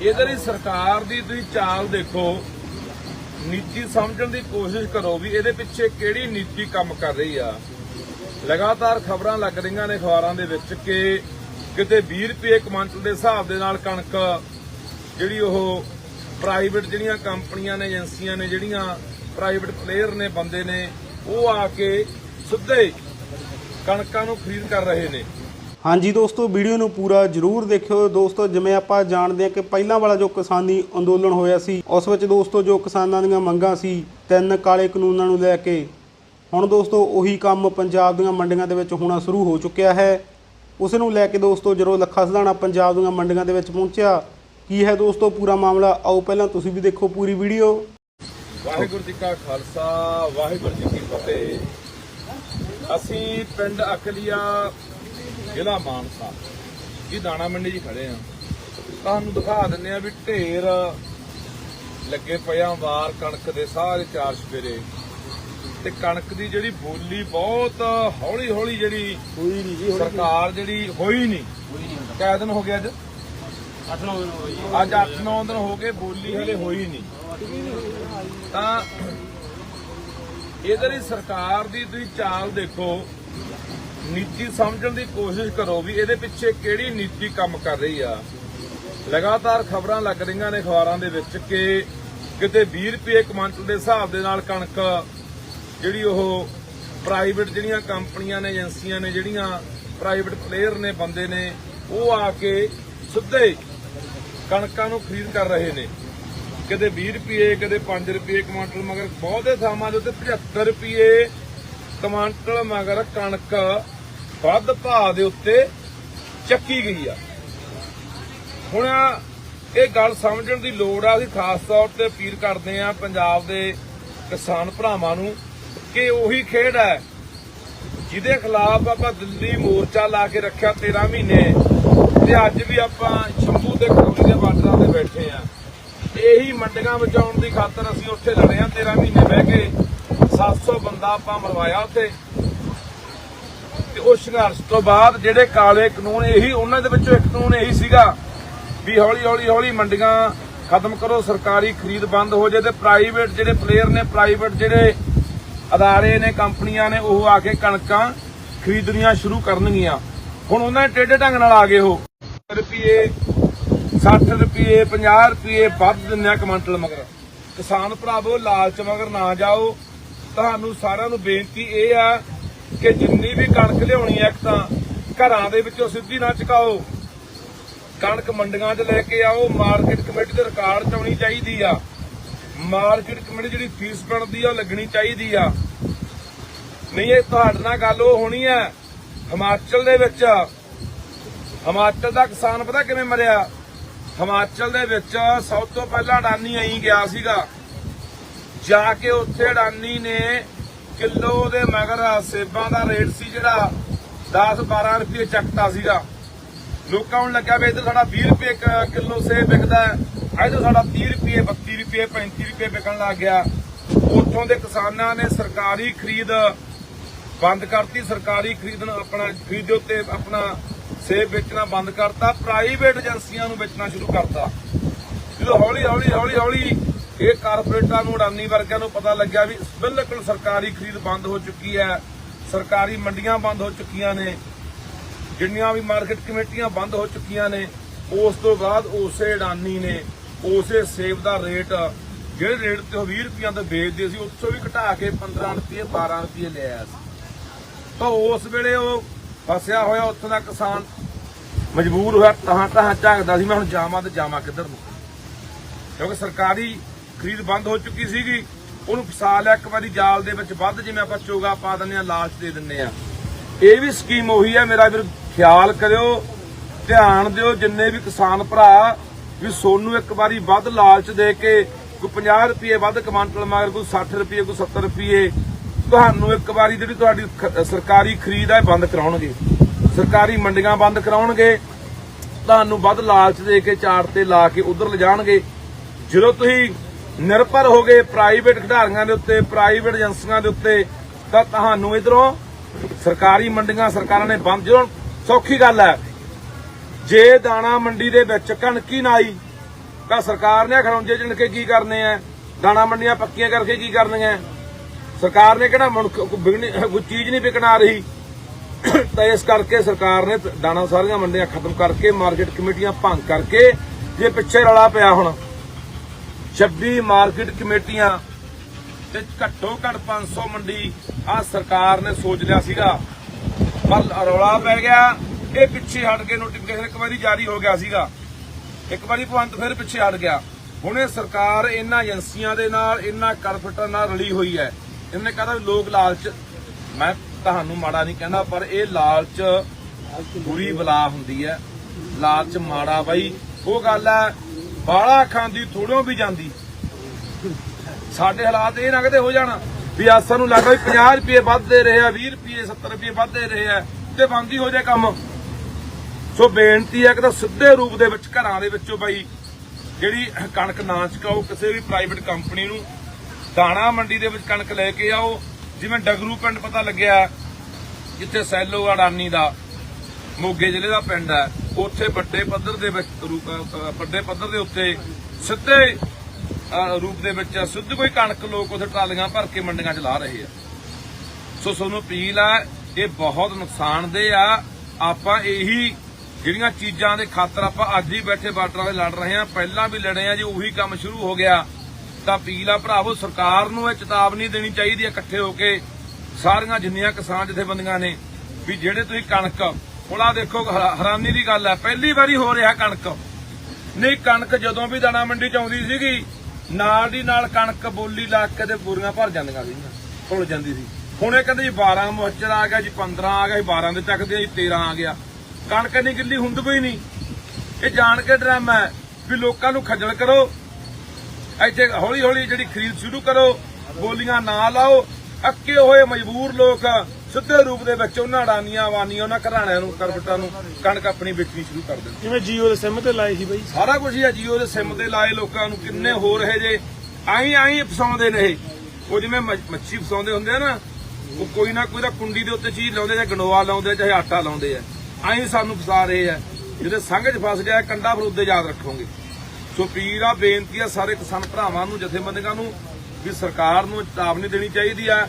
ਇਹਦੇ ਲਈ ਸਰਕਾਰ ਦੀ ਤੁਸੀਂ ਚਾਲ ਦੇਖੋ, ਨੀਤੀ ਸਮਝਣ ਦੀ ਕੋਸ਼ਿਸ਼ ਕਰੋ ਵੀ ਇਹਦੇ ਪਿੱਛੇ ਕਿਹੜੀ ਨੀਤੀ ਕੰਮ ਕਰ ਰਹੀ ਆ। ਲਗਾਤਾਰ ਖਬਰਾਂ ਲੱਗ ਰਹੀਆਂ ਨੇ ਅਖਬਾਰਾਂ ਦੇ ਵਿੱਚ ਕਿ ਕਿਤੇ 20 ਰੁਪਏ ਕੁਇੰਟਲ ਦੇ ਹਿਸਾਬ ਦੇ ਨਾਲ ਕਣਕ, ਜਿਹੜੀ ਉਹ ਪ੍ਰਾਈਵੇਟ ਜਿਹੜੀਆਂ ਕੰਪਨੀਆਂ ਨੇ, ਏਜੰਸੀਆਂ ਨੇ, ਜਿਹੜੀਆਂ ਪ੍ਰਾਈਵੇਟ ਪਲੇਅਰ ਨੇ, ਬੰਦੇ ਨੇ, ਉਹ ਆ ਕੇ ਸਿੱਧੇ ਕਣਕਾਂ ਨੂੰ ਖਰੀਦ ਕਰ ਰਹੇ ਨੇ। ਹਾਂਜੀ ਦੋਸਤੋ, ਵੀਡੀਓ ਨੂੰ ਪੂਰਾ ਜਰੂਰ ਦੇਖਿਓ। ਦੋਸਤੋ, ਜਿਵੇਂ ਆਪਾਂ ਜਾਣਦੇ ਹਾਂ ਕਿ ਪਹਿਲਾਂ ਵਾਲਾ ਜੋ ਕਿਸਾਨੀ ਅੰਦੋਲਨ ਹੋਇਆ ਸੀ, ਉਸ ਵਿੱਚ ਦੋਸਤੋ ਜੋ ਕਿਸਾਨਾਂ ਦੀਆਂ ਮੰਗਾਂ ਸੀ, ਤਿੰਨ ਕਾਲੇ ਕਾਨੂੰਨਾਂ ਨੂੰ ਲੈ ਕੇ, ਹੁਣ ਦੋਸਤੋ ਉਹੀ ਕੰਮ ਪੰਜਾਬ ਦੀਆਂ ਮੰਡੀਆਂ ਦੇ ਵਿੱਚ ਹੋਣਾ ਸ਼ੁਰੂ ਹੋ ਚੁੱਕਿਆ ਹੈ। ਉਸ ਨੂੰ ਲੈ ਕੇ ਦੋਸਤੋ ਜਦੋਂ ਲੱਖਾ ਸਧਾਣਾ ਪੰਜਾਬ ਦੀਆਂ ਮੰਡੀਆਂ ਦੇ ਵਿੱਚ ਪਹੁੰਚਿਆ, ਕੀ ਹੈ ਦੋਸਤੋ ਪੂਰਾ ਮਾਮਲਾ? ਆਓ ਪਹਿਲਾਂ ਤੁਸੀਂ ਵੀ ਦੇਖੋ ਪੂਰੀ ਵੀਡੀਓ। ਵਾਹਿਗੁਰੂ ਜੀ ਕਾ ਖਾਲਸਾ, ਵਾਹਿਗੁਰੂ ਜੀ ਕੀ ਫਤਿਹ। ਅਸੀਂ ਪਿੰਡ ਅਕਲੀਆ ਜ਼ਿਲ੍ਹਾ ਮਾਨਸਾ। ਜੀ ਦਾਣਾ ਮੰਡੀ 'ਚ ਖੜੇ ਆ ਤੁਹਾਨੂੰ ਦਿਖਾ ਦਿੰਨੇ ਆ ਵੀ ਢੇਰ ਲੱਗੇ ਪਿਆ ਵਾਰ ਕਣਕ ਦੇ ਸਾਰੇ ਚਾਰ ਸਪੇਰੇ ਤੇ ਕਣਕ ਦੀ ਜਿਹੜੀ ਬੋਲੀ ਬਹੁਤ ਹੌਲੀ ਹੌਲੀ ਜਿਹੜੀ ਹੋਈ ਨਹੀਂ ਜੀ ਸਰਕਾਰ ਜਿਹੜੀ ਹੋਈ ਨਹੀਂ। ਕਿਆ ਦਿਨ ਹੋ ਗਿਆ ਅੱਜ? 8-9 ਦਿਨ ਹੋਈ ਅੱਜ 8-9 ਦਿਨ ਹੋ ਗਏ ਬੋਲੀ ਹਲੇ ਹੋਈ ਨਹੀਂ। ਤਾਂ ਇਹਦੇ ਲਈ ਸਰਕਾਰ ਦੀ ਤੁਸੀਂ ਚਾਲ ਦੇਖੋ। ਨੀਤੀ ਸਮਝਣ ਦੀ ਕੋਸ਼ਿਸ਼ ਕਰੋ ਵੀ ਇਹਦੇ ਪਿੱਛੇ ਕਿਹੜੀ ਨੀਤੀ ਕੰਮ ਕਰ ਰਹੀ ਆ। ਲਗਾਤਾਰ ਖਬਰਾਂ ਲੱਗ ਰਹੀਆਂ ਨੇ ਅਖਬਾਰਾਂ ਦੇ ਵਿੱਚ ਕਿ ਕਿਤੇ 20 ਰੁਪਏ ਕੁਇੰਟਲ ਦੇ ਹਿਸਾਬ ਦੇ ਨਾਲ ਕਣਕ, ਜਿਹੜੀ ਉਹ ਪ੍ਰਾਈਵੇਟ ਜਿਹੜੀਆਂ ਕੰਪਨੀਆਂ ਨੇ, ਏਜੰਸੀਆਂ ਨੇ, ਜਿਹੜੀਆਂ ਪ੍ਰਾਈਵੇਟ ਪਲੇਅਰ ਨੇ, ਬੰਦੇ ਨੇ, ਉਹ ਆ ਕੇ ਸਿੱਧੇ ਕਣਕਾਂ ਨੂੰ ਖਰੀਦ ਕਰ ਰਹੇ ਨੇ। ਕਦੇ 20 ਰੁਪਏ ਕਦੇ 5 ਰੁਪਏ ਕੁਇੰਟਲ ਮਗਰ ਬਹੁਤੇ ਥਾਵਾਂ ਦੇ ਉੱਤੇ 75 ਰੁਪਏ ਕੁਇੰਟਲ ਮਗਰ ਕਣਕ ਵੱਧ ਭਾਅ ਦੇ ਉੱਤੇ ਚੱਕੀ ਗਈ ਆ। ਹੁਣ ਇਹ ਗੱਲ ਸਮਝਣ ਦੀ ਲੋੜ ਆ, ਅਸੀਂ ਖਾਸ ਤੌਰ ਤੇ ਅਪੀਲ ਕਰਦੇ ਆ ਪੰਜਾਬ ਦੇ ਕਿਸਾਨ ਭਰਾਵਾਂ ਨੂੰ ਕਿ ਉਹੀ ਖੇਡ ਹੈ ਜਿਹਦੇ ਖਿਲਾਫ ਆਪਾਂ ਦਿੱਲੀ ਮੋਰਚਾ ਲਾ ਕੇ ਰੱਖਿਆ 13 ਮਹੀਨੇ ਤੇ ਅੱਜ ਵੀ ਆਪਾਂ ਸ਼ੰਭੂ ਦੇ ਖਰੋਲੀ ਦੇ ਬਾਰਡਰਾਂ ਤੇ ਬੈਠੇ ਆ ਇਹੀ ਮੰਡੀਆਂ ਬਚਾਉਣ ਦੀ ਖਾਤਰ ਅਸੀਂ ਉੱਥੇ ਲੜੇ ਆ 13 ਮਹੀਨੇ ਬਹਿ ਕੇ। 700 ਬੰਦਾ ਆਪਾਂ ਮਰਵਾਇਆ ਉੱਥੇ। ਤੇ ਉਹ ਸੰਘਰਸ਼ ਤੋਂ ਬਾਅਦ ਜਿਹੜੇ ਕਾਲੇ ਕਾਨੂੰਨ, ਇਹੀ ਉਹਨਾਂ ਦੇ ਵਿੱਚੋਂ ਇੱਕ ਕਾਨੂੰਨ ਇਹੀ ਸੀਗਾ ਵੀ ਹੌਲੀ ਹੌਲੀ ਹੌਲੀ ਮੰਡੀਆਂ ਖਤਮ ਕਰੋ, ਸਰਕਾਰੀ ਖਰੀਦ ਬੰਦ ਹੋ ਜਾਏ ਤੇ ਪ੍ਰਾਈਵੇਟ ਜਿਹੜੇ ਪਲੇਅਰ ਨੇ ਪ੍ਰਾਈਵੇਟ ਜਿਹੜੇ ਅਦਾਰੇ ਨੇ, ਕੰਪਨੀਆਂ ਨੇ, ਉਹ ਆ ਕੇ ਕਣਕਾਂ ਖਰੀਦਣੀਆਂ ਸ਼ੁਰੂ ਕਰਨਗੀਆਂ। ਹੁਣ ਉਹਨਾਂ ਦੇ ਟੇਢੇ ਢੰਗ ਨਾਲ ਆ ਗਏ ਉਹ। ਰੁਪਏ 60 ਰੁਪਏ 50 ਰੁਪਏ ਵੱਧ ਦਿੰਦੇ ਆ ਕਮੰਟਲ ਮਗਰ। ਕਿਸਾਨ ਭਰਾਵੋ, ਲਾਲਚ ਮਗਰ ਨਾ ਜਾਓ। ਤੁਹਾਨੂੰ ਸਾਰਿਆਂ ਨੂੰ ਬੇਨਤੀ ਇਹ ਆ ਕਿ ਜਿੰਨੀ ਵੀ ਕਣਕ ਲਿਆਉਣੀ ਹੈ ਇੱਕ ਤਾਂ ਘਰਾਂ ਦੇ ਵਿੱਚੋਂ ਸਿੱਧੀ ਨਾ ਚਕਾਓ। ਕਣਕ ਮੰਡੀਆਂ 'ਚ ਲੈ ਕੇ ਆਓ, ਮਾਰਕੀਟ ਕਮੇਟੀ ਦੇ ਰਿਕਾਰਡ 'ਚ ਆਉਣੀ ਚਾਹੀਦੀ ਆ। ਮਾਰਕੀਟ ਕਮੇਟੀ ਜਿਹੜੀ ਫੀਸ ਬਣਦੀ ਆ ਲੱਗਣੀ ਚਾਹੀਦੀ ਆ। ਨਹੀਂ, ਇਹ ਤੁਹਾਡੇ ਨਾਲ ਗੱਲ ਉਹ ਹੋਣੀ ਹੈ ਹਿਮਾਚਲ ਦੇ ਵਿੱਚ। ਹਿਮਾਚਲ ਦਾ ਕਿਸਾਨ ਪਤਾ ਕਿਵੇਂ ਮਰਿਆ? ਹਿਮਾਚਲ ਦੇ ਵਿੱਚ ਸਭ ਤੋਂ ਪਹਿਲਾਂ ਅਡਾਨੀ ਆਈ ਗਿਆ ਸੀਗਾ। ਜਾ ਕੇ ਉੱਥੇ ਅਡਾਨੀ ਨੇ ਕਿਲੋ ਦੇ ਮਗਰ ਸੇਬਾਂ ਦਾ ਰੇਟ ਸੀ ਜਿਹੜਾ 10 12 ਰੁਪਏ ਚੱਕਤਾ ਸੀਗਾ। ਲੋਕਾਂ ਨੂੰ ਲੱਗਿਆ ਵੀ ਇਧਰ ਸਾਡਾ 20 ਰੁਪਏ ਕਿਲੋ ਸੇਬ ਵਿਕਦਾ ਹੈ। ਇਧਰ ਸਾਡਾ 30 ਰੁਪਏ 32 ਰੁਪਏ 35 ਰੁਪਏ ਵਿਕਣ ਲੱਗ ਗਿਆ। ਉੱਥੋਂ ਦੇ ਕਿਸਾਨਾਂ ਨੇ ਸਰਕਾਰੀ ਖਰੀਦ ਬੰਦ ਕਰਤੀ। ਸਰਕਾਰੀ ਖਰੀਦਣ ਆਪਣਾ ਖਰੀਦ ਉੱਤੇ ਆਪਣਾ ਸੇਬ ਵੇਚਣਾ ਬੰਦ ਕਰਤਾ। ਪ੍ਰਾਈਵੇਟ ਏਜੰਸੀਆਂ ਨੂੰ ਵੇਚਣਾ ਸ਼ੁਰੂ ਕਰਤਾ। ਜਦੋਂ ਹੌਲੀ ਹੌਲੀ ਹੌਲੀ ਹੌਲੀ ਇਹ ਕਾਰਪੋਰੇਟਾਂ ਨੂੰ ਅਡਾਨੀ ਵਰਗਿਆਂ ਨੂੰ ਪਤਾ ਲੱਗਿਆ ਵੀ ਬਿਲਕੁਲ ਸਰਕਾਰੀ ਖਰੀਦ ਬੰਦ ਹੋ ਚੁੱਕੀ ਹੈ। ਸਰਕਾਰੀ ਮੰਡੀਆਂ ਬੰਦ ਹੋ ਚੁੱਕੀਆਂ ਨੇ। ਜਿੰਨੀਆਂ ਵੀ ਮਾਰਕੀਟ ਕਮੇਟੀਆਂ ਬੰਦ ਹੋ ਚੁੱਕੀਆਂ ਨੇ, ਉਸ ਤੋਂ ਬਾਅਦ ਉਸੇ ਅਡਾਨੀ ਨੇ, ਉਸੇ ਸੇਬ ਦਾ ਰੇਟ, ਜਿਹੜੇ ਰੇਟ ਤੇ 20 ਰੁਪਈਆਂ ਤੋਂ ਵੇਚਦੇ ਸੀ, ਉੱਥੋਂ ਵੀ ਘਟਾ ਕੇ 15 ਰੁਪਏ 12 ਰੁਪਏ ਲਿਆ ਸੀ। ਤਾਂ ਉਸ ਵੇਲੇ ਉਹ ਫਸਿਆ ਹੋਇਆ, ਉੱਥੋਂ ਦਾ ਕਿਸਾਨ ਮਜਬੂਰ ਹੋਇਆ ਤਾਂ ਤਾਂ ਝਾਕਦਾ ਸੀ, ਮੈਂ ਹੁਣ ਜਾਵਾਂ ਤੇ ਜਾਵਾਂ ਕਿੱਧਰ ਨੂੰ। ਕਿਉਂਕਿ ਸਰਕਾਰੀ ਖਰੀਦ ਬੰਦ ਹੋ ਚੁੱਕੀ ਸੀਗੀ, ਉਹਨੂੰ ਫਸਾ ਲਿਆ, ਇੱਕ ਵਾਰੀ ਜਾਲ ਦੇ ਵਿੱਚ ਵੱਧ ਜਿਵੇਂ ਆਪਾਂ ਚੋਗਾ ਪਾ ਦਿੰਦੇ ਆ ਲਾਲਚ ਦੇ ਦਿੰਦੇ ਆ ਇਹ ਵੀ ਸਕੀਮ ਉਹੀ ਹੈ, ਮੇਰਾ ਵੀਰ, ਖਿਆਲ ਕਰਿਓ, ਧਿਆਨ ਦਿਓ, ਜਿੰਨੇ ਵੀ ਕਿਸਾਨ ਭਰਾ ਵੀ ਸੋਨੂੰ ਇੱਕ ਵਾਰੀ ਵੱਧ ਲਾਲਚ ਦੇ ਕੇ ਕੋਈ 50 ਰੁਪਏ ਵੱਧ ਕਮਾਂਟਲ ਮਗਰ ਕੋਈ 60 ਰੁਪਏ, ਕੋਈ 70 ਰੁਪਏ, ਤੁਹਾਨੂੰ ਇੱਕ ਵਾਰੀ ਜਿਹੜੀ ਤੁਹਾਡੀ ਸਰਕਾਰੀ ਖਰੀਦ ਹੈ ਬੰਦ ਕਰਾਉਣਗੇ। ਸਰਕਾਰੀ ਮੰਡੀਆਂ ਬੰਦ ਕਰਾਉਣਗੇ, ਤੁਹਾਨੂੰ ਵੱਧ ਲਾਲਚ ਦੇ ਕੇ ਚਾਰ ਤੇ ਲਾ ਕੇ ਉਧਰ ਲਿਜਾਣਗੇ। ਜਦੋਂ ਤੁਸੀਂ ਨਿਰਭਰ ਹੋ ਗਏ ਪ੍ਰਾਈਵੇਟ ਖਿਡਾਰੀਆਂ ਦੇ ਉੱਤੇ, ਪ੍ਰਾਈਵੇਟ ਏਜੰਸੀਆਂ ਦੇ ਉੱਤੇ, ਤਾਂ ਤੁਹਾਨੂੰ ਇਧਰੋਂ ਸਰਕਾਰੀ ਮੰਡੀਆਂ, ਸਰਕਾਰਾਂ ਨੇ ਬੰਦ, ਜਦੋਂ ਸੌਖੀ ਗੱਲ ਹੈ, ਜੇ ਦਾਣਾ ਮੰਡੀ ਦੇ ਵਿੱਚ ਕਣਕੀ ਨਾ ਆਈ, ਤਾਂ ਸਰਕਾਰ ਨੇ ਖਰੌਂਜੇ ਚਿਣ ਕੇ ਕੀ ਕਰਨੇ ਆ ਦਾਣਾ ਮੰਡੀਆਂ ਪੱਕੀਆਂ ਕਰਕੇ ਕੀ ਕਰਨੀਆਂ? ਸਰਕਾਰ ਨੇ ਕਿਹੜਾ ਮੁਲਕ ਵਿਕਣੀ- ਕੋਈ ਚੀਜ਼ ਨਹੀਂ ਵਿਕਣਾ ਰਹੀ। ਤਾਂ ਇਸ ਕਰਕੇ ਸਰਕਾਰ ਨੇ ਦਾਣਾ ਸਾਰੀਆਂ ਮੰਡੀਆਂ ਖਤਮ ਕਰਕੇ, ਮਾਰਕੀਟ ਕਮੇਟੀਆਂ ਭੰਗ ਕਰਕੇ, ਜੇ ਪਿੱਛੇ ਰਲਾ ਪਿਆ ਹੁਣ 26 ਮਾਰਕੀਟ ਕਮੇਟੀਆਂ ਤੇ ਘੱਟੋ ਘੱਟ 500 ਮੰਡੀ ਆ ਸਰਕਾਰ ਨੇ ਸੋਚ ਲਿਆ ਸੀਗਾ। ਪਰ ਰੌਲਾ ਪੈ ਗਿਆ, ਇਹ ਪਿੱਛੇ ਹਟ ਕੇ ਨੋਟੀਫਿਕੇਸ਼ਨ ਇੱਕ ਵਾਰੀ ਜਾਰੀ ਹੋ ਗਿਆ ਸੀਗਾ। ਇੱਕ ਵਾਰੀ ਭਵੰਤ ਫਿਰ ਪਿੱਛੇ ਹਟ ਗਿਆ। ਹੁਣ ਇਹ ਸਰਕਾਰ ਇਹਨਾਂ ਏਜੰਸੀਆਂ ਦੇ ਨਾਲ, ਇਹਨਾਂ ਕਾਰਪੋਰੇਟਾਂ ਨਾਲ ਰਲੀ ਹੋਈ ਹੈ। ਇਹਨੇ ਕਹਦਾ ਵੀ ਲੋਕ ਲਾਲਚ, ਮੈਂ ਤੁਹਾਨੂੰ ਮਾੜਾ ਨਹੀਂ ਕਹਿੰਦਾ, ਪਰ ਇਹ ਲਾਲਚ ਬੁਰੀ ਬਲਾ ਹੁੰਦੀ ਹੈ। ਲਾਲਚ ਮਾੜਾ ਬਾਈ। ਉਹ ਗੱਲ ਹੈ ਬਾਲਾ ਖਾਂਦੀ ਥੋੜੋਂ ਵੀ ਜਾਂਦੀ। ਸਾਡੇ ਹਾਲਾਤ ਇਹ ਨਾ ਕਿਤੇ ਹੋ ਜਾਣ ਵੀ ਅੱਜ ਸਾਨੂੰ ਲੱਗਦਾ ਵੀ 50 ਰੁਪਏ ਵੱਧ ਰਹੇ ਆ 20 ਰੁਪਏ 70 ਰੁਪਏ ਵੱਧ ਰਹੇ ਆ, ਤੇ ਬੰਦ ਹੋ ਜਾਏ ਕੰਮ। ਸੋ ਬੇਨਤੀ ਹੈ ਕਿ ਤਾਂ ਸਿੱਧੇ ਰੂਪ ਦੇ ਵਿੱਚ ਘਰਾਂ ਦੇ ਵਿੱਚੋਂ ਬਾਈ, ਜਿਹੜੀ ਕਣਕ ਨਾ ਚਕਾਓ ਕਿਸੇ ਵੀ ਪ੍ਰਾਈਵੇਟ ਕੰਪਨੀ ਨੂੰ ਦਾਣਾ ਮੰਡੀ ਦੇ ਵਿੱਚ ਕਣਕ ਲੈ ਕੇ ਆਓ, ਜਿਵੇਂ ਡਗਰੂ ਪਿੰਡ ਪਤਾ ਲੱਗਿਆ, ਜਿੱਥੇ ਸੈਲੋ ਅਡਾਨੀ ਦਾ। ਮੋਗੇ ਜ਼ਿਲ੍ਹੇ ਦਾ ਪਿੰਡ ਹੈ। ਉੱਥੇ ਵੱਡੇ ਪੱਧਰ ਦੇ ਵਿੱਚ ਵੱਡੇ ਪੱਧਰ ਦੇ ਉੱਤੇ ਸਿੱਧੇ ਰੂਪ ਦੇ ਵਿੱਚ ਸਿੱਧ ਕੋਈ ਕਣਕ ਲੋਕ ਉੱਥੇ ਟਰਾਲੀਆਂ ਭਰ ਕੇ ਮੰਡੀਆਂ 'ਚ ਲਾ ਰਹੇ ਆ। ਸੋ ਤੁਹਾਨੂੰ ਅਪੀਲ ਆ ਇਹ ਬਹੁਤ ਨੁਕਸਾਨਦੇ ਆ। ਆਪਾਂ ਇਹੀ ਜਿਹੜੀਆਂ ਚੀਜ਼ਾਂ ਦੇ ਖਾਤਰ ਆਪਾਂ ਅੱਜ ਹੀ ਬੈਠੇ ਬਾਰਡਰਾਂ 'ਤੇ ਲੜ ਰਹੇ ਆ, ਪਹਿਲਾਂ ਵੀ ਲੜੇ ਆ, ਜੇ ਉਹੀ ਕੰਮ ਸ਼ੁਰੂ ਹੋ ਗਿਆ, ਤਾਂ ਅਪੀਲ ਆ ਭਰਾਵੋ, ਸਰਕਾਰ ਨੂੰ ਇਹ ਚੇਤਾਵਨੀ ਦੇਣੀ ਚਾਹੀਦੀ ਹੈ ਇਕੱਠੇ ਹੋ ਕੇ, ਸਾਰੀਆਂ ਜਿੰਨੀਆਂ ਕਿਸਾਨ ਜਥੇਬੰਦੀਆਂ ਨੇ, ਵੀ ਜਿਹੜੇ ਤੁਸੀਂ ਕਣਕ ਹੁਣ ਆਹ ਦੇਖੋ ਹੈਰਾ- ਹੈਰਾਨੀ ਦੀ ਗੱਲ ਹੈ। ਪਹਿਲੀ ਵਾਰੀ ਹੋ ਰਿਹਾ ਕਣਕ। ਨਹੀਂ, ਕਣਕ ਜਦੋਂ ਵੀ ਦਾਣਾ ਮੰਡੀ ਚ ਆਉਂਦੀ ਸੀਗੀ, ਨਾਲ ਦੀ ਨਾਲ ਕਣਕ ਬੋਲੀ ਲਾ ਕੇ ਤੇ ਬੋਰੀਆਂ ਭਰ ਜਾਂਦੀਆਂ ਸੀਗੀਆਂ ਭੁੱਲ ਜਾਂਦੀ ਸੀ। ਹੁਣ ਇਹ ਕਹਿੰਦੇ ਜੀ 12 ਮੁਹੱਚਰ ਆ ਗਿਆ ਜੀ 15 ਆ ਗਿਆ ਜੀ 12 ਦੇ ਚੱਕਦੇ ਜੀ 13 ਆ ਗਿਆ। ਕਣਕ ਨਹੀਂ ਗਿੱਲੀ ਹੁੰਦ ਕੋਈ ਨਹੀਂ। ਇਹ ਜਾਣ ਕੇ ਡਰਾਮਾ ਵੀ ਲੋਕਾਂ ਨੂੰ ਖੱਜਲ ਕਰੋ। ਇੱਥੇ ਹੌਲੀ ਹੌਲੀ ਜਿਹੜੀ ਖਰੀਦ ਸ਼ੁਰੂ ਕਰੋ, ਬੋਲੀਆਂ ਨਾ ਲਾਓ। ਅੱਕੇ ਹੋਏ ਮਜਬੂਰ ਲੋਕ ਸਿੱਧੇ ਰੂਪ ਦੇ ਵਿੱਚ ਉਹਨਾਂ ਅਡਾਨੀਆਂ ਵਾਨੀਆਂ ਉਹਨਾਂ ਘਰਾਣਿਆਂ ਨੂੰ ਕਰਬਟਾਂ ਨੂੰ ਕਣਕ ਆਪਣੀ ਵੇਚਣੀ ਸ਼ੁਰੂ ਕਰ ਦੇਣ ਜਿਵੇਂ ਜੀਓ ਦੇ ਸਿਮ ਤੇ ਲਾਏ ਸੀ ਬਾਈ? ਸਾਰਾ ਕੁਝ ਹੀ ਆ ਜੀਓ ਦੇ ਸਿਮ ਤੇ ਲਾਏ ਲੋਕਾਂ ਨੂੰ ਕਿੰਨੇ ਹੋਰ ਇਹ ਜੇ ਆਈ ਆਈ ਫਸਾਉਂਦੇ ਨੇ ਇਹ। ਉਹ ਜਿਵੇਂ ਮੱਛ- ਫਸਾਉਂਦੇ ਹੁੰਦੇ ਆ ਨਾ ਉਹ ਕੋਈ ਨਾ ਕੋਈ ਤਾਂ ਕੁੰਡੀ ਦੇ ਉੱਤੇ ਚੀਜ਼ ਲਾਉਂਦੇ ਜਾਂ ਗੰਡੋਆ ਲਾਉਂਦੇ ਚਾਹੇ ਆਟਾ ਲਾਉਂਦੇ ਆ। ਆਈ ਸਾਨੂੰ ਫਸਾ ਰਹੇ ਆ। ਜਿਹਦੇ ਸੰਘ 'ਚ ਫਸ ਗਿਆ ਕੰਡਾ ਉੱਤੇ ਯਾਦ ਰੱਖੋਗੇ। ਸੋ ਪੀਰ ਆ ਬੇਨਤੀ ਆ ਸਾਰੇ ਕਿਸਾਨ ਭਰਾਵਾਂ ਨੂੰ ਜਥੇਬੰਦੀਆਂ ਨੂੰ ਵੀ ਸਰਕਾਰ ਨੂੰ ਚੇਤਾਵਨੀ ਦੇਣੀ ਚਾਹੀਦੀ ਆ।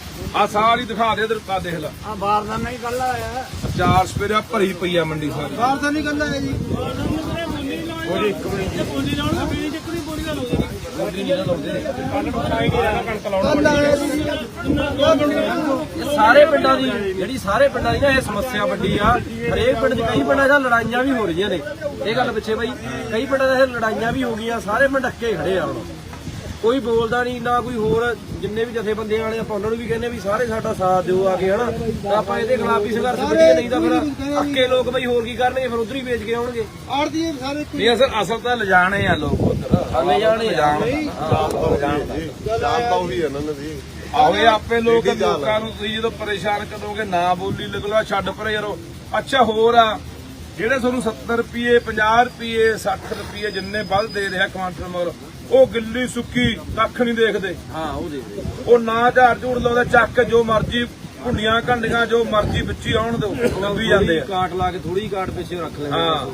ਆ ਸਾਰੀ ਦਿਖਾ ਦੇ ਇਧਰ ਆ ਦੇਖ ਲੈ ਆ ਬਾਰਦਾਨਾ ਹੀ ਕੱਲ ਆਇਆ ਚਾਰ ਸਪੇਰਾ ਭਰੀ ਪਈ ਆ ਮੰਡੀ ਸਾਰੀ ਬਾਰਦਾਨਾ ਹੀ ਕੱਲ ਆਇਆ ਜੀ ਉਹਦੀ ਇੱਕ ਮਿੰਟ ਬੋਲੀ ਲਾਉਣਾ ਬੀੜੀ ਚੱਕਣੀ ਬੋਲੀ ਦਾ ਲੋਗੇ ਸਾਰੇ ਪਿੰਡਾਂ ਦੀ ਜਿਹੜੀ ਸਾਰੇ ਪਿੰਡਾਂ ਦੀ ਨਾ ਇਹ ਸਮੱਸਿਆ ਵੱਡੀ ਆ ਹਰੇਕ ਪਿੰਡ 'ਚ ਕਈ ਪਿੰਡਾਂ 'ਚ ਲੜਾਈਆਂ ਵੀ ਹੋ ਰਹੀਆਂ ਨੇ ਇਹ ਗੱਲ ਪਿੱਛੇ ਬਾਈ ਕਈ ਪਿੰਡਾਂ 'ਚ ਲੜਾਈਆਂ ਵੀ ਹੋ ਗਈਆਂ ਸਾਰੇ ਪਿੰਡ ਅੱਕੇ ਖੜੇ ਆ ਹੁਣ ਕੋਈ ਬੋਲਦਾ ਨਹੀਂ ਨਾ ਕੋਈ ਹੋਰ ਜਿੰਨੇ ਵੀ ਜਥੇਬੰਦੀਆਂ ਵਾਲੇ ਆਪਾਂ ਉਹਨਾਂ ਨੂੰ ਵੀ ਕਹਿੰਦੇ ਵੀ ਸਾਰੇ ਸਾਡਾ ਸਾਥ ਦਿਓ ਆ ਕੇ ਹਨਾ? ਤਾਂ ਆਪਾਂ ਇਹਦੇ ਖਿਲਾਫ ਹੀ ਸੰਘਰਸ਼ ਕਰੀਏ ਨਹੀਂ ਤਾਂ ਫਿਰ ਅੱਕੇ ਲੋਕ ਬਈ ਹੋਰ ਕੀ ਕਰਨਗੇ ਫਿਰ ਉਧਰ ਹੀ ਵੇਚ ਕੇ ਆਉਣਗੇ। ਆੜਦੀ ਸਾਰੇ ਨਹੀਂ ਅਸਲ ਅਸਲ ਤਾਂ ਲਿਜਾਣੇ ਆ ਲੋਕ ਉਧਰ। ਹਾਲੇ ਜਾਣੇ ਆ। ਜਾਣ ਆਓ ਇਹ ਆਪੇ ਲੋਕ ਲੋਕਾਂ ਨੂੰ ਤੁਸੀਂ ਜਦੋਂ ਪਰੇਸ਼ਾਨ ਕਰੋਗੇ ਨਾ ਬੋਲੀ ਲਗਵਾ ਛੱਡ ਪਰੇ ਯਾਰੋ ਅੱਛਾ ਹੋਰ ਆ ਜਿਹੜੇ ਤੁਹਾਨੂੰ 70 ਰੁਪਏ 50 ਰੁਪਏ 60 ਰੁਪਏ ਜਿੰਨੇ ਵੱਧ ਦੇ ਰਿਹਾ ਕੁਆਂਟਲ ਮਗਰ ਉਹ ਗਿੱਲੀ ਸੁੱਕੀ ਕੱਖ ਨਹੀਂ ਦੇਖਦੇ। ਹਾਂ ਉਹ ਨਾ ਝਾੜ ਝੂੜ ਲਾਉਂਦਾ ਚੱਕ ਜੋ ਮਰਜ਼ੀ ਭੁੰਡੀਆਂ ਘੰਡੀਆਂ ਜੋ ਮਰਜ਼ੀ ਵਿੱਚੀ ਆਉਣ ਦੋ ਲੱਭੀ ਜਾਂਦੇ ਆ। ਕਾਟ ਲਾ ਕੇ ਥੋੜੀ ਕਾਟ ਪਿੱਛੇ ਰੱਖ ਲੈਂਦੇ ਹਾਂ।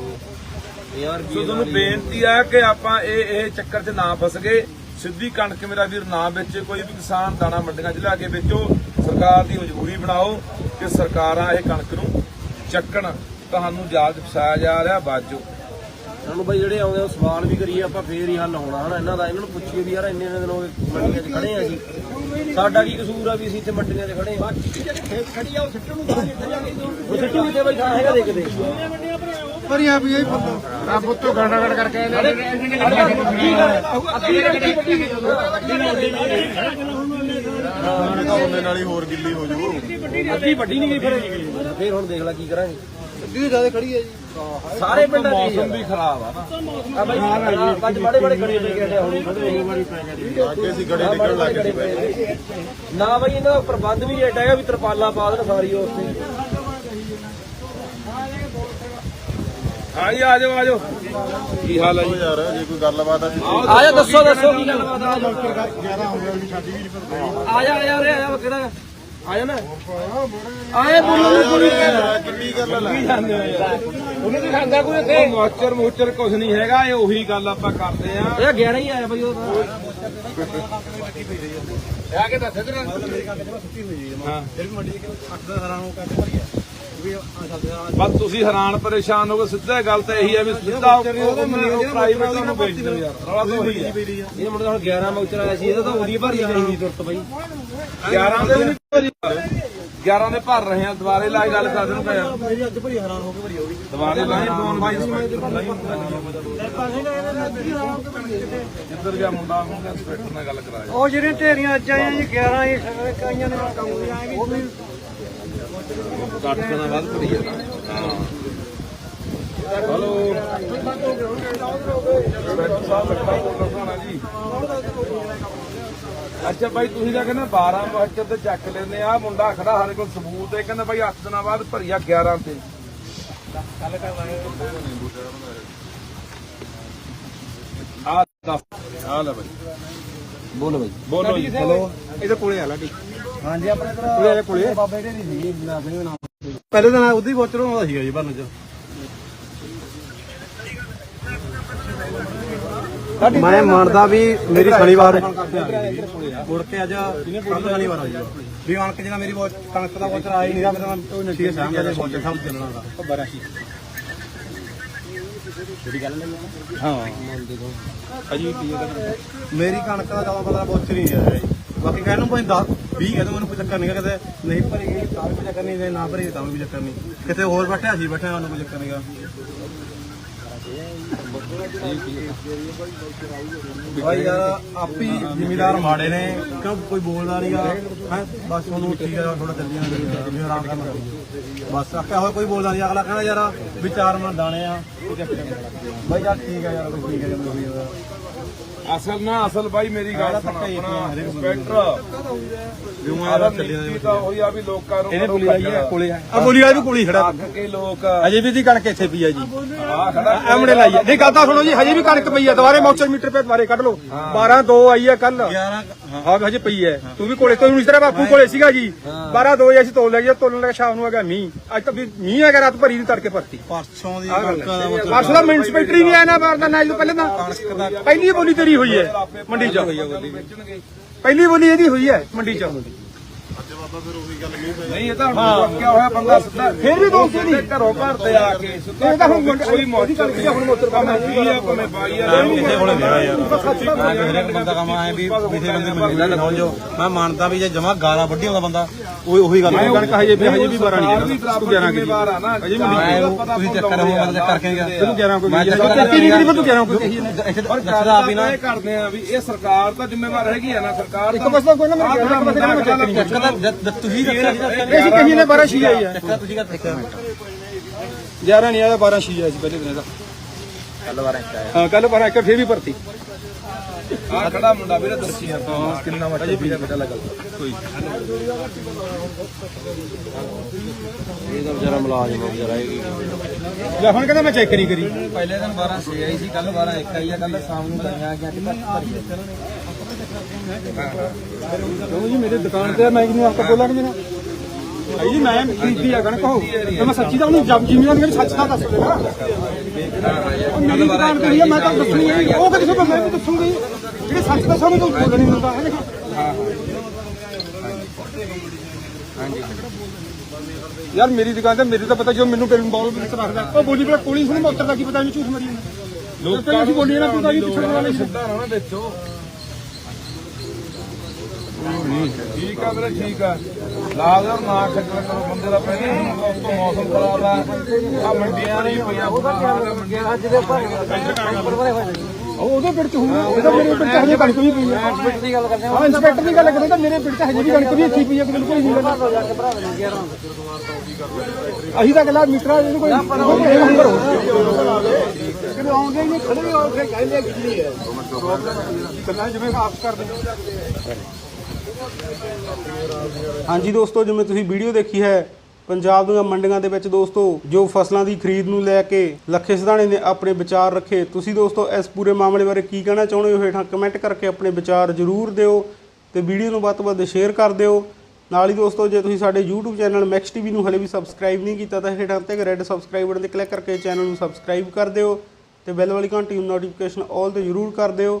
ਯਾਰ ਸੋ ਤੁਹਾਨੂੰ ਬੇਨਤੀ ਹੈ ਕਿ ਆਪਾਂ ਇਹ ਇਹ ਚੱਕਰ 'ਚ ਨਾ ਫਸ ਗਏ। ਸਿੱਧੀ ਕਣਕ ਮੇਰਾ ਵੀਰ ਨਾ ਵੇਚੇ ਕੋਈ ਵੀ ਕਿਸਾਨ ਦਾਣਾ ਮੰਡੀਆਂ 'ਚ ਲਿਆ ਕੇ ਵੇਚੋ। ਸਰਕਾਰ ਦੀ ਮਜਬੂਰੀ ਬਣਾਓ ਕਿ ਸਰਕਾਰਾਂ ਇਹ ਕਣਕ ਨੂੰ ਚੱਕਣ ਤੁਹਾਨੂੰ ਜਾਲ ਫਸਾਇਆ ਜਾ ਰਿਹਾ ਬਾਜੋ। ਸਾਨੂੰ ਬਾਈ ਜਿਹੜੇ ਆਉਂਦੇ ਆ ਉਹ ਸਵਾਲ ਵੀ ਕਰੀਏ ਆਪਾਂ ਫੇਰ ਹੀ ਹੱਲ ਹੋਣਾ ਹਨਾ? ਇਹਨਾਂ ਦਾ ਇਹਨਾਂ ਨੂੰ ਪੁੱਛੀਏ ਵੀ ਯਾਰ ਇੰਨੇ ਇੰਨੇ ਦਿਨ ਹੋ ਗਏ ਮੰਡੀਆਂ 'ਚ ਖੜੇ ਆ ਅਸੀਂ। ਸਾਡਾ ਕੀ ਕਸੂਰ ਆ ਵੀ ਅਸੀਂ ਇੱਥੇ ਮੰਡੀਆਂ 'ਚ ਖੜੇ ਆ? ਖੜੀ ਆ ਉਹ ਸਿੱਟਣ ਨੂੰ ਤਾਂ ਉਹ ਸਿੱਟੂ ਕਿਤੇ ਬਾਈ ਥਾਂ ਹੈਗਾ ਦੇਖਦੇ ਪਰਿਆ ਵੀ ਇਹ ਆ ਬੁੱਤੋ ਗਾਣਾ ਗੜ ਕਰਕੇ ਅੱਧੀ ਵੱਡੀ ਨਹੀਂ ਗਈ ਫਿਰ। ਫੇਰ ਹੁਣ ਦੇਖ ਲੈ ਕੀ ਕਰਾਂਗੇ। ਅੱਗੇ ਜ਼ਿਆਦਾ ਖੜੀ ਹੈ ਜੀ। ਸਾਰੇ ਪਿੰਡਾਂ ਦੀ ਮੌਸਮ ਵੀ ਖਰਾਬ ਆ ਨਾ। ਆ ਬਾਈ ਅੱਜ ਬੜੇ ਬੜੇ ਗੜੇ ਕੇ ਆਏ ਹੁਣ ਅੱਗੇ ਸੀ ਗੜੇ ਨਿਕਲਣ ਲੱਗ ਗਏ ਨਾ ਬਾਈ ਇਹਨਾਂ ਦਾ ਪ੍ਰਬੰਧ ਵੀ ਏਡਾ ਹੈਗਾ ਵੀ ਤਰਪਾਲਾਂ ਪਾ ਦੇਣ ਸਾਰੀ ਉਸ ਤੇ ਹਾਂ ਜੀ ਆ ਜਾਓ ਆ ਜਾਓ। ਕੀ ਹਾਲ ਹੈ ਜੀ? ਯਾਰ ਜੇ ਕੋਈ ਗੱਲਬਾਤ ਆ ਆ ਜਾ ਦੱਸੋ ਦੱਸੋ। ਕੀ ਗੱਲ ਬਾਤ ਆ ਆ ਜਾ ਆ ਜਾ ਰੇ ਆ ਜਾ ਕਿਹੜਾ ਆ ਜਾ ਨਾ ਆਏ ਬੋਲੋ ਨੂੰ ਕੋਈ ਕਿੰਨੀ ਗੱਲ ਆ ਉਹਨੇ ਵੀ ਖਾਂਦਾ ਕੋਈ ਇੱਥੇ ਮੋਚਰ ਮੋਚਰ ਕੁਝ ਨਹੀਂ ਹੈਗਾ ਇਹ ਉਹੀ ਗੱਲ ਆਪਾਂ ਕਰਦੇ ਆ ਇਹ 11 ਹੀ ਆਇਆ ਬਾਈ ਉਹ ਆ ਕੇ ਦੱਸ ਇਧਰ ਹਾਂ। ਬਸ ਤੁਸੀਂ ਹੈਰਾਨ ਪਰੇਸ਼ਾਨ ਹੋਗੇ ਸਿੱਧਾ ਗੱਲ ਤਾਂ ਇਹੀ ਹੈ ਵੀ ਸਿੱਧਾ ਪ੍ਰਾਈਵੇਟ ਨੂੰ ਵੇਚ ਦਿਓ ਯਾਰ ਰੌਲਾ ਤਾਂ ਉਹੀ ਹੈ ਇਹ ਮੁੰਡਾ ਹੁਣ 11 ਮੌਚਰ ਆਇਆ ਸੀ ਇਹਦਾ ਤਾਂ ਉਹਦੀ ਭਰੀ ਗਈ ਸੀ ਤੁਰਤ ਬਾਈ 11 ਦੇ ਨਹੀਂ ਭਰੀ 11 ਦੇ ਭਰ ਰਹੇ ਆ ਦੁਬਾਰੇ ਲਾਈ ਗੱਲ ਕਰ ਦੇਣ ਪਿਆ ਮੇਰੀ ਅੱਜ ਭਰੀ ਹੈਰਾਨ ਹੋ ਕੇ ਭਰੀ ਹੋਗੀ ਦੁਬਾਰੇ ਲਾਈ ਫੋਨ ਬਾਈ ਜਿੱਧਰ ਗਿਆ ਮੁੰਡਾ ਉਹਨੇ ਇੰਸਪੈਕਟਰ ਨਾਲ ਗੱਲ ਕਰਾਇਆ ਉਹ ਜਿਹੜੀਆਂ ਢੇਰੀਆਂ ਅੱਜ ਆਈਆਂ ਜੀ 11 ਜੀ ਕਈਆਂ ਨੇ ਕੰਮ ਨਹੀਂ ਆਏਗੀ ਉਹ ਵੀ 8 ਦਿਨਾਂ ਬਾਅਦ ਭਰੀ ਜਾਂਦਾ ਹਲੋ। ਇੰਸਪੈਕਟਰ ਸਾਹਿਬ ਲੱਗਾ ਬੋਲਣਾ ਹੋਣਾ ਜੀ ਅੱਛਾ ਭਾਈ ਤੁਸੀਂ ਤਾਂ ਕਹਿੰਦੇ 12 ਮਹੱਤਵ ਤੇ ਚੱਕ ਲੈਂਦੇ ਆ। ਮੁੰਡਾ ਖੜਾ ਸਾਡੇ ਕੋਲ ਸਬੂਤ ਹੈ ਕਹਿੰਦਾ ਭਾਈ 8 ਦਿਨਾਂ ਬਾਅਦ ਭਰੀਆ 11 ਤੇ। ਆ ਦੱਸ। ਆ ਲੈ ਭਾਈ। ਬੋਲੋ ਬਾਈ ਬੋਲੋ ਜੀ। ਹਲੋ ਇਹਦੇ ਕੋਲੇ ਆ ਲਾਡੀ। ਹਾਂਜੀ ਆਪਣੇ ਕੋਲੇ ਕੋਲੇ? ਬਾਬੇ ਦੇ ਨਹੀਂ ਸੀ ਨਾ ਆਪਣੇ ਨਾਮ ਪਹਿਲੇ ਦਿਨ ਉਦੋਂ ਹੀ ਪਹੁੰਚਰੋਂ ਆਉਂਦਾ ਸੀਗਾ ਜੀ ਭਰਨ ਚ। ਮੈਂ ਮੰਨਦਾ ਵੀ ਮੇਰੀ ਸ਼ਨੀਵਾਰ ਮੁੜ ਕੇ ਅੱਜ ਕੱਲ ਸ਼ਨੀਵਾਰ ਆਈ ਵੀ ਕਣਕ ਜਿਹੜਾ ਮੇਰੀ ਬਹੁਤ ਕਣਕ ਦਾ ਪਹੁੰਚਰ ਆਈ ਨਹੀਂ ਰਿਹਾ ਮੈਂ ਤਾਂ ਨਸ਼ੀਰ ਸਾਹਿਬ ਦੇ ਪਹੁੰਚੇ ਸਭ ਚੱਲਣਾ ਦਾ ਬੜਾ ਸੀ ਹਾਂ। ਅਜੀ ਮੇਰੀ ਕਣਕ ਦਾ ਜ਼ਿਆਦਾ ਪਤਾ ਪਹੁੰਚ ਨਹੀਂ ਹੈ ਜੀ। ਬਾਕੀ ਕਹਿਣ ਨੂੰ ਭਾਈ 10 20 ਕਹਿੰਦੇ ਮੈਨੂੰ ਕੋਈ ਚੱਕਰ ਨਹੀਂ ਕਿਤੇ। ਨਹੀਂ ਭਰੀ ਤਾਂ ਵੀ ਕੋਈ ਚੱਕਰ ਨਹੀਂ ਜੇ ਨਾ ਭਰੀ ਤਾਂ ਵੀ ਚੱਕਰ ਨਹੀਂ ਕਿਤੇ ਹੋਰ ਬੈਠਿਆ ਸੀ, ਬੈਠਿਆ ਸਾਨੂੰ ਕੋਈ ਚੱਕਰ ਨਹੀਂਗਾ ਭਾਈ ਯਾਰ, ਆਪੀ ਜ਼ਿਮੀਦਾਰ ਮਾੜੇ ਨੇ, ਕਿਉਂ ਕੋਈ ਬੋਲਦਾ ਨਹੀਂਗਾ ਹੈ? ਬਸ ਤੁਹਾਨੂੰ ਠੀਕ ਹੈ ਥੋੜਾ ਚੱਲੀ ਜਾਣਾ ਜਿਵੇਂ ਆਰਾਮ ਨਾਲ ਬਸ ਆਖਿਆ ਹੋਇਆ ਕੋਈ ਬੋਲਦਾ ਨਹੀਂ ਅਗਲਾ ਕਹਿੰਦਾ, ਯਾਰ, ਵੀ ਚਾਰ ਮਣ ਦਾਣੇ ਆ ਭਾਈ ਯਾਰ, ਠੀਕ ਹੈ ਯਾਰ ਕੋਈ ਠੀਕ ਹੈ ਜਦੋਂ ਵੀ ਅਸਲ ਨਾ ਅਸਲ ਬਾਈ ਮੇਰੀ ਗੱਲ ਸੁਣ ਆਪਣਾ। ਇੰਸਪੈਕਟਰ ਆਦਾ ਚੱਲਿਆ ਤਾਂ ਆ ਵੀ ਲੋਕਾਂ ਨੂੰ ਇਹਨੇ ਬੋਲੀ ਆਈ ਹੈ। ਕੋਲੇ ਆ। ਆ ਬੋਲੀ ਵਾਲੀ ਵੀ ਕੋਲੀ ਖੜਾ। ਕੇ ਲੋਕ ਅਜੇ ਵੀ ਦੀ ਕਣਕ ਇੱਥੇ ਪਈ ਆ ਜੀ। ਆ ਖੜਾ ਐਮੜੇ ਲਾਈ ਹੈ ਨਹੀਂ ਗੱਲ ਤਾਂ ਸੁਣੋ ਜੀ ਹਜੇ ਵੀ ਕਣਕ ਪਈ ਆ। ਦੁਬਾਰੇ ਮੌਚਰ ਮੀਟਰ ਤੇ ਦੁਬਾਰੇ ਕੱਢ ਲਓ। 12 2 ਆਈ ਹੈ ਕੱਲ 11 ਹਾਂ। ਹਜੇ ਪਈ ਹੈ। ਤੂੰ ਵੀ ਕੋਲੇ ਤੋਂ ਇਸ ਤਰ੍ਹਾਂ ਬਾਪੂ ਕੋਲੇ ਸੀਗਾ ਜੀ। 12 2 ਅਸੀਂ ਤੋਲ ਲੈ ਗਿਆ ਤੋਲਣ ਲੱਗਾ ਸ਼ਾਮ ਨੂੰ ਆ ਗਿਆ ਮੀਂਹ। ਅੱਜ ਤਾਂ ਵੀ ਮੀਂਹ ਹੈਗਾ ਰਾਤ ਭਰੀ ਦੀ ਤੜਕੇ ਭਰਤੀ। ਪਰਸੋਂ ਦੀ ਪਰਸੋਂ ਦਾ ਮਿਊਨਿਸਪੈਲਿਟੀ ਨਹੀਂ ਆਇਆ ਨਾ ਬਾਰ ਨਾ ਜਦੋਂ ਪਹਿਲਾਂ ਤਾਂ। ਪਹਿਲੀ ਬੋਲੀ ਤੇਰੀ ਹੋਈ ਹੈ ਮੰਡੀ 'ਚ। ਪਹਿਲੀ ਬੋਲੀ ਇਹਦੀ ਹੋਈ ਹੈ ਮੰਡੀ 'ਚ। ਨਹੀਂ ਇਹ ਤਾਂ ਹੁਣ ਕਿਆ ਹੋਇਆ ਬੰਦਾ ਸਿੱਧਾ ਫਿਰ ਵੀ ਦੋਸਤ ਸਿੱਧੇ ਘਰੋਂ ਘਰ ਤੇ ਆ ਕੇ ਸਿੱਧਾ ਇਹ ਤਾਂ ਹੁਣ ਕੋਈ ਮੋਚਰ ਨਹੀਂ ਹੁਣ ਮੋਚਰ ਭਾਵੇਂ 20 ਆ ਭਾਵੇਂ 22 ਆ ਕਿਸੇ ਕੋਲੇ ਮੇਰਾ ਯਾਰ। ਹਰੇਕ ਬੰਦਾ ਕੰਮ ਆਏ ਵੀ ਕਿਸੇ ਬੰਦੇ ਮੈਨੂੰ ਨਾ ਜੋ ਮੈਂ ਮੰਨਦਾ ਵੀ ਜੇ ਜਮਾ ਗਾਲਾਂ ਵੱਢੀ ਹੁੰਦਾ ਬੰਦਾ ਉਹ ਉਹੀ ਗੱਲ ਹੈ ਕਣਕ ਹਜੇ ਵੀ ਹਜੇ ਵੀ 12 ਨਹੀਂ ਵੀ ਤੂੰ 11 ਜ਼ਿੰਮੇਵਾਰ ਆ ਨਾ। ਹਜੇ ਵੀ ਮੈਂ ਤੁਸੀਂ ਚੱਕਰ ਹੋ ਮੈਂ ਚੱਕਰ ਕੇ ਗਿਆ। ਤੈਨੂੰ 11 ਕੋਈ ਮੈਂ ਨਹੀਂ ਚੱਕਰ ਚੱਕੀ ਨਹੀਂ ਕਰੀ ਤੂੰ 11 ਕੋਈ ਦੱਸਦਾ ਆ ਵੀ ਨਾ ਕਰਦੇ ਆ ਵੀ ਇਹ ਸਰਕਾਰ ਤਾਂ ਜ਼ਿੰਮੇਵਾਰ ਹੈਗੀ ਆ ਨਾ। ਸਰਕਾਰ ਇੱਕ ਪਾਸੇ ਕੋਈ ਨਾ ਮੈਂ ਆਹ ਇੱਕ ਪਾਸੇ ਨਾ ਚੱਕ ਨਹੀਂ ਚੱਕਰ ਤਾਂ ਤੁਸੀਂ ਦੱਸਿਆ ਸੀ ਨਾ ਇਹ ਸੀ। ਕਹੀ ਨੇ 12 ਛੀ ਆਈ ਹੈ ਚੱਕਰ ਤੁਸੀਂ ਕਾ ਮਿੰਟ 11 ਨਹੀਂ ਆਇਆ 12 ਛੀ ਆਇਆ ਸੀ ਪਹਿਲੇ ਦਿਨ ਦਾ ਕੱਲ ਵਾਰ ਇੱਕ ਆਇਆ। ਹਾਂ ਕੱਲ 12 ਇੱਕ ਫੇਰ ਵੀ ਭਰਤੀ। ਆ ਖੜਾ ਮੁੰਡਾ ਵੀਰੇ ਦੱਸੀ ਆ? ਕਿੰਨਾ ਮੱਚ ਵੀ ਪਤਾ ਲੱਗਾ ਕੋਈ ਇਹ ਤਾਂ ਵਿਚਾਰਾ ਮੁਲਾਜ਼ਮ ਆ ਵਿਚਾਰਾ ਇਹ ਲੈ ਹੁਣ ਕਹਿੰਦਾ ਮੈਂ ਚੈੱਕ ਨਹੀਂ ਕਰੀ। ਪਹਿਲੇ ਦਿਨ 12 6 ਆਈ ਸੀ ਕੱਲ 12 1 ਆਈ ਆ ਕੱਲ ਸ਼ਾਮ ਨੂੰ ਗਈਆਂ ਗਿਆ ਕਿ ਕਿਉਂ ਜੀ ਮੇਰੇ ਦੁਕਾਨ ਤੇ ਮੈਂ ਕਿਹਨੂੰ ਆਪਕੋ ਬੋਲਾਂ ਕਿ ਮੇਰਾ ਭਾਈ ਜੀ ਮੈਂ ਖਰੀਦੀ ਆ ਕਣਕ ਹੋ ਤੇ ਮੈਂ ਸੱਚੀ ਤਾਂ ਉਹਨੂੰ ਜਬ ਜ਼ਿਮੀਦਾਰ ਨੇ ਸੱਚ ਦਾ ਦੱਸ ਦੇਣਾ। ਉਹ ਮੇਰੀ ਦੁਕਾਨ ਤੇ ਹੀ ਆ ਮੈਂ ਤਾਂ ਦੱਸਣੀ ਹੈ ਉਹ ਕਦੇ ਸੋ ਮੈਂ ਵੀ ਦੱਸੂਗੀ। ਜਿਹੜੇ ਸੱਚ ਦਾ ਸਾਨੂੰ ਤਾਂ ਬੋਲਣ ਨਹੀਂ ਦਿੰਦਾ ਹੈ ਯਾਰ ਮੇਰੀ ਦੁਕਾਨ ਤੇ ਮੇਰੇ ਤਾਂ ਪਤਾ ਜੋ ਮੈਨੂੰ ਕਿਹਨੂੰ ਬੋਲ ਵਿੱਚ ਰੱਖਦਾ। ਉਹ ਬੋਲੀ ਬੜਾ ਕੋਲੀ ਸੁਣ ਮੋਤਰ ਦਾ ਕੀ ਪਤਾ ਨਹੀਂ ਝੂਠ ਮਰੀ ਲੋਕਾਂ ਨੂੰ ਬੋਲੀ ਨਾ ਪਤਾ ਨਹੀਂ ਪਿਛੜ ਵਾਲੇ ਸਿੱਧਾ ਨਾ ਵੇਚੋ ਠੀਕ ਆ ਵੀਰੇ ਠੀਕ ਆ। ਲਾਜ਼ਰ ਨਾ ਖੱਜਲ ਕਰੋ ਬੰਦੇ ਦਾ ਪਹਿਲੇ ਉਸ ਤੋਂ ਮੌਸਮ ਖਰਾਬ ਆ। ਆ ਮੰਡੀਆਂ ਨਹੀਂ ਪਈਆਂ ਆ ਮੰਡੀਆਂ ਅੱਜ ਦੇ ਪਰ ਪਰਵਾਰੇ ਹੋਏ ਉਹ ਉਹਦੇ ਪਿੰਡ ਚ ਹੋਊਗਾ ਇਹਦਾ ਮੇਰੇ ਪਿੰਡ ਚ ਹਜੇ ਕਣਕ ਵੀ ਪਈ ਆ। ਇੰਸਪੈਕਟਰ ਦੀ ਗੱਲ ਕਰਦੇ ਹਾਂ। ਇੰਸਪੈਕਟਰ ਦੀ ਗੱਲ ਕਰਦੇ ਤਾਂ ਮੇਰੇ ਪਿੰਡ ਚ ਹਜੇ ਵੀ ਕਣਕ ਵੀ ਇੱਥੇ ਪਈ ਆ ਕਿ ਬਿਲਕੁਲ ਨਹੀਂ ਅਸੀਂ ਤਾਂ ਗੱਲਾਂ ਮੀਟਰਾਂ ਇਹਨੂੰ ਕੋਈ ਨੰਬਰ ਹੋ ਕਿਉਂ ਆਉਂਦੇ ਨਹੀਂ ਖੜੇ ਹੋ ਕੇ ਕਹਿੰਦੇ ਕਿੰਨੀ ਹੈ ਗੱਲਾਂ ਜਿਵੇਂ ਆਪ ਕਰਦੇ ਹਾਂਜੀ ਦੋਸਤੋ, ਜਿਵੇਂ ਤੁਸੀਂ ਵੀਡੀਓ ਦੇਖੀ ਹੈ, ਪੰਜਾਬ ਦੀਆਂ ਮੰਡੀਆਂ ਦੇ ਵਿੱਚ ਦੋਸਤੋ, ਜੋ ਫਸਲਾਂ ਦੀ ਖਰੀਦ ਨੂੰ ਲੈ ਕੇ ਲੱਖੇ ਸਿਧਾਣੇ ਨੇ ਆਪਣੇ ਵਿਚਾਰ ਰੱਖੇ, ਤੁਸੀਂ ਦੋਸਤੋ ਇਸ ਪੂਰੇ ਮਾਮਲੇ ਬਾਰੇ ਕੀ ਕਹਿਣਾ ਚਾਹੁੰਦੇ ਹੋ? ਹੇਠਾਂ ਕਮੈਂਟ ਕਰਕੇ ਆਪਣੇ ਵਿਚਾਰ ਜ਼ਰੂਰ ਦਿਓ ਤੇ ਵੀਡੀਓ ਨੂੰ ਵੱਧ ਤੋਂ ਵੱਧ ਸ਼ੇਅਰ ਕਰ ਦਿਓ। ਨਾਲ ਹੀ ਦੋਸਤੋ, ਜੇ ਤੁਸੀਂ ਸਾਡੇ YouTube ਚੈਨਲ ਮੈਕਸ ਟੀਵੀ ਨੂੰ ਹਲੇ ਵੀ ਸਬਸਕ੍ਰਾਈਬ ਨਹੀਂ ਕੀਤਾ, ਤਾਂ ਹੇਠਾਂ ਤੇ ਰੈੱਡ ਸਬਸਕ੍ਰਾਈਬ ਬਟਨ ਤੇ ਕਲਿੱਕ ਕਰਕੇ ਚੈਨਲ ਨੂੰ ਸਬਸਕ੍ਰਾਈਬ ਕਰ ਦਿਓ ਤੇ ਬੈਲ ਵਾਲੀ ਘੰਟੀ ਨੂੰ ਨੋਟੀਫਿਕੇਸ਼ਨ ਆਲ ਤੇ ਜ਼ਰੂਰ ਕਰ ਦਿਓ।